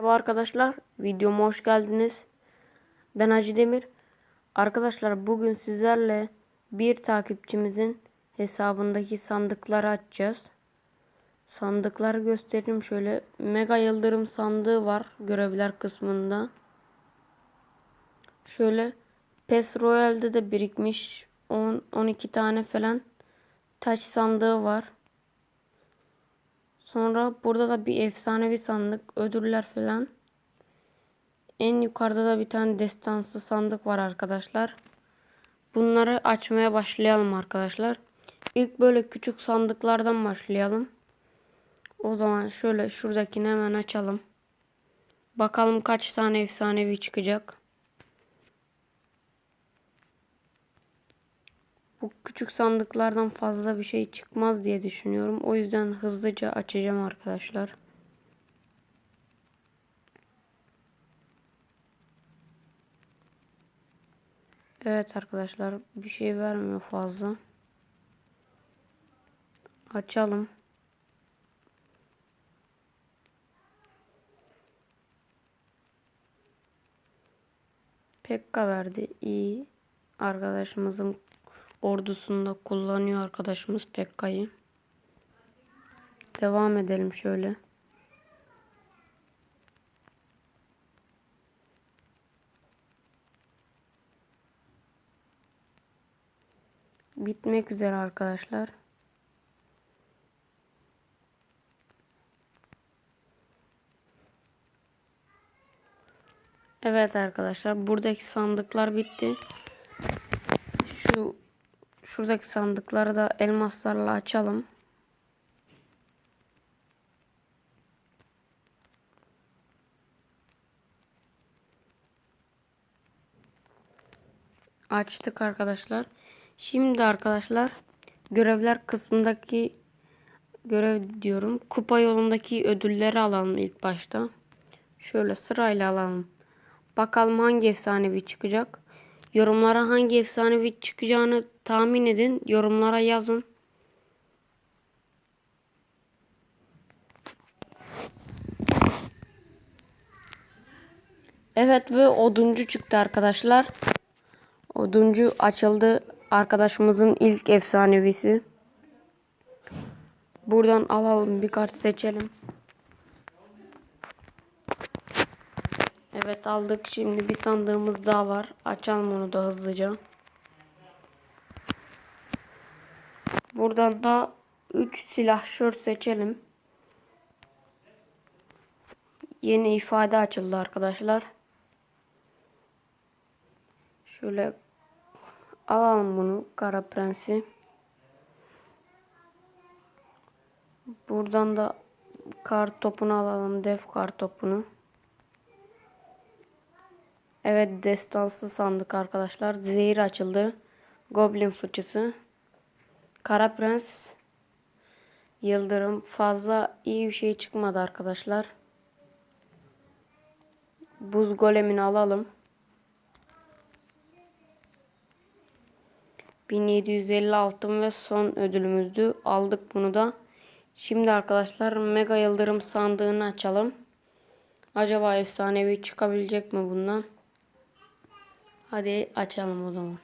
Merhaba arkadaşlar, videoma hoş geldiniz. Ben Hacı Demir. Arkadaşlar bugün sizlerle bir takipçimizin hesabındaki sandıkları açacağız. Sandıkları göstereyim şöyle. Mega Yıldırım sandığı var görevler kısmında. Şöyle PES Royale'de de birikmiş 10 12 tane falan taç sandığı var. Sonra burada da bir efsanevi sandık, ödüller falan. En yukarıda da bir tane destansı sandık var arkadaşlar. Bunları açmaya başlayalım arkadaşlar. İlk böyle küçük sandıklardan başlayalım. O zaman şöyle şuradakini hemen açalım. Bakalım kaç tane efsanevi çıkacak. Küçük sandıklardan fazla bir şey çıkmaz diye düşünüyorum. O yüzden hızlıca açacağım arkadaşlar. Evet arkadaşlar bir şey vermiyor fazla. Açalım. Pekka verdi. İyi. Arkadaşımızın ordusunda kullanıyor arkadaşımız Pekka'yı. Devam edelim şöyle. Bitmek üzere arkadaşlar. Evet arkadaşlar buradaki sandıklar bitti. Şu şuradaki sandıkları da elmaslarla açalım. Açtık arkadaşlar. Şimdi arkadaşlar görevler kısmındaki görev diyorum. Kupa yolundaki ödülleri alalım ilk başta. Şöyle sırayla alalım. Bakalım hangi efsanevi çıkacak. Yorumlara hangi efsanevi çıkacağını tahmin edin. Yorumlara yazın. Evet ve oduncu çıktı arkadaşlar. Oduncu açıldı. Arkadaşımızın ilk efsanevisi. Buradan alalım bir kart seçelim. Evet aldık. Şimdi bir sandığımız daha var. Açalım onu da hızlıca. Buradan da 3 silahşör seçelim. Yeni ifade açıldı arkadaşlar. Şöyle alalım bunu kara prensi. Buradan da kar topunu alalım. Def kar topunu. Evet destansı sandık arkadaşlar. Zehir açıldı. Goblin fıçısı. Kara prens. Yıldırım. Fazla iyi bir şey çıkmadı arkadaşlar. Buz golemini alalım. 1750 altın ve son ödülümüzdü. Aldık bunu da. Şimdi arkadaşlar mega yıldırım sandığını açalım. Acaba efsanevi çıkabilecek mi bundan? Hadi açalım o zaman.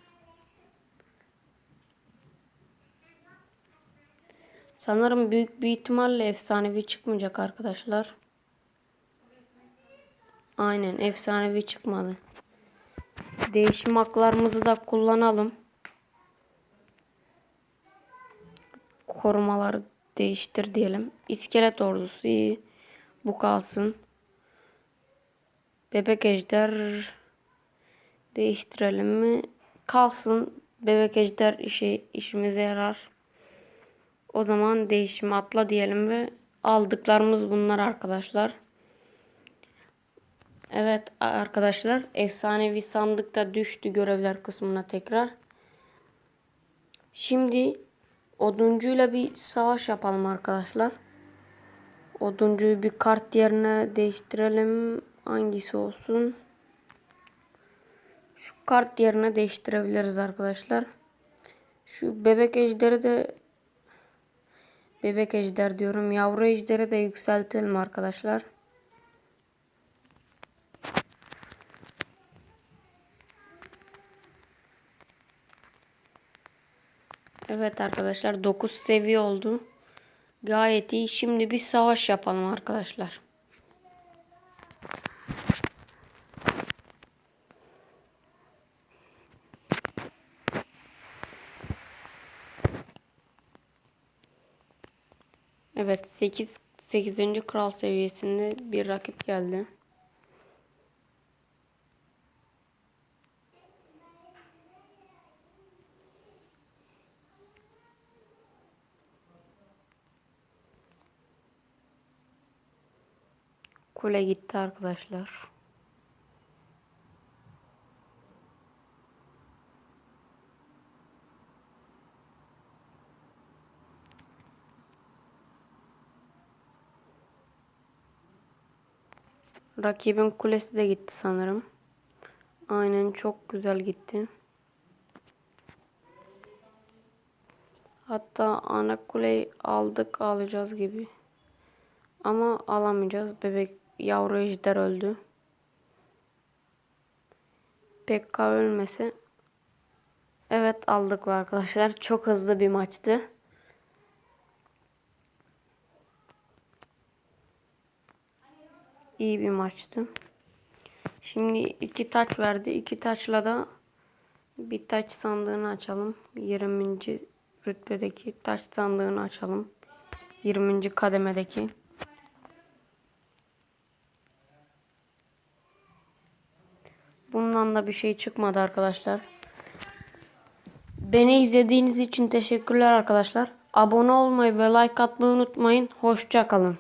Sanırım büyük bir ihtimalle efsanevi çıkmayacak arkadaşlar. Aynen efsanevi çıkmadı. Değişim haklarımızı da kullanalım. Korumaları değiştir diyelim. İskelet ordusu iyi. Bu kalsın. Bebek ejder değiştirelim mi? Kalsın. Bebek ejder işi işimize yarar. O zaman değişim atla diyelim ve aldıklarımız bunlar arkadaşlar. Evet arkadaşlar efsanevi sandıkta düştü görevler kısmına tekrar. Şimdi oduncuyla bir savaş yapalım arkadaşlar. Oduncuyu bir kart yerine değiştirelim. Hangisi olsun? kart yerine değiştirebiliriz arkadaşlar. Şu bebek ejderi de bebek ejder diyorum. Yavru ejderi de yükseltelim arkadaşlar. Evet arkadaşlar 9 seviye oldu. Gayet iyi. Şimdi bir savaş yapalım arkadaşlar. Evet 8 8. kral seviyesinde bir rakip geldi. Kule gitti arkadaşlar. Rakibin kulesi de gitti sanırım. Aynen çok güzel gitti. Hatta ana kuleyi aldık alacağız gibi. Ama alamayacağız. Bebek yavru ejder öldü. Pekka ölmese. Evet aldık arkadaşlar. Çok hızlı bir maçtı. İyi bir maçtı. Şimdi iki taç verdi. İki taçla da bir taç sandığını açalım. 20. rütbedeki taç sandığını açalım. 20. kademedeki. Bundan da bir şey çıkmadı arkadaşlar. Beni izlediğiniz için teşekkürler arkadaşlar. Abone olmayı ve like atmayı unutmayın. Hoşça kalın.